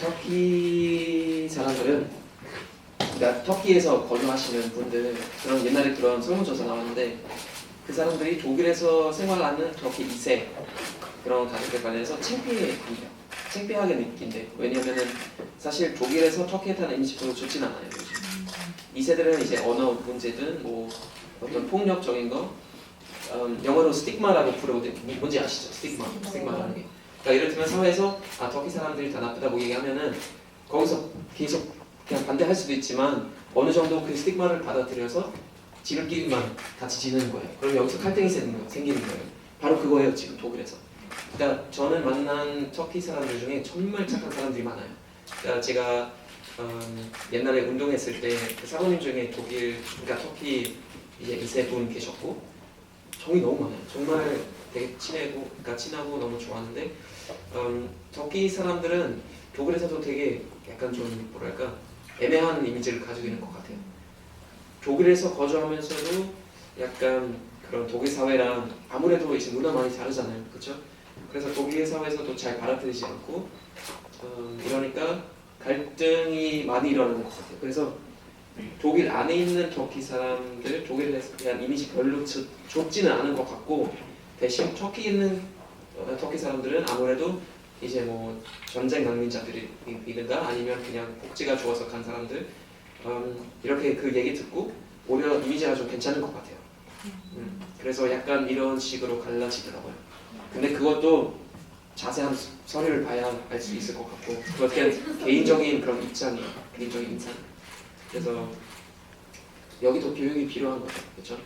터키 사람들은 그러니까 터키에서 거주하시는 분들 그런 옛날에 그런 설문조사 나왔는데 그 사람들이 독일에서 생활하는 터키 2세 그런 가족에 관해서 창피해 창피하게 느낀대 왜냐면은 사실 독일에서 터키에 타는 이미지 별로 좋진 않아요 요즘. 2세들은 이제 언어 문제든 뭐 어떤 폭력적인 거 음, 영어로 스tigma라고 부르거든요 뭔지 아시죠? 스tigma 스tig마라는 게 그러니까 예를 들면 사회에서 아 터키 사람들이 다 나쁘다고 얘기하면은 거기서 계속 그냥 반대할 수도 있지만 어느 정도 그 스tig마를 받아들여서 지들끼리만 같이 지내는 거예요. 그럼 여기서 거- 생기는 거예요. 바로 그거예요 지금 독일에서. 그러니까 저는 만난 터키 사람들 중에 정말 착한 사람들이 많아요. 그러니까 제가 음, 옛날에 운동했을 때 그 사모님 중에 독일 그러니까 터키 이제 이세 분 계셨고 정이 너무 많아요. 정말 되게 친하고 그러니까 친하고 너무 좋았는데 음, 터키 사람들은 독일에서도 되게 약간 좀 뭐랄까 애매한 이미지를 가지고 있는 것 같아요. 독일에서 거주하면서도 약간 그런 독일 사회랑 아무래도 이제 문화 많이 다르잖아요, 그렇죠? 그래서 독일 사회에서도 잘 받아들이지 않고 음, 이러니까 갈등이 많이 일어나는 것 같아요. 그래서 독일 안에 있는 터키 사람들 독일에 대한 이미지 별로 좋- 좋지는 않은 것 같고 대신 터키에 있는 어, 터키 사람들은 아무래도 이제 뭐 전쟁 난민자들이든가 아니면 그냥 복지가 좋아서 간 사람들 음, 이렇게 그 얘기 듣고 오히려 이미지가 좀 괜찮은 것 같아요. 음, 그래서 약간 이런 식으로 갈라지더라고요. 근데 그것도 자세한 서- 서류를 봐야 알 수 있을 것 같고 그것 그냥 개인적인 그런 입장이에요. 개인적인 인상. 그래서 여기도 교육이 필요한 거죠, 그렇죠?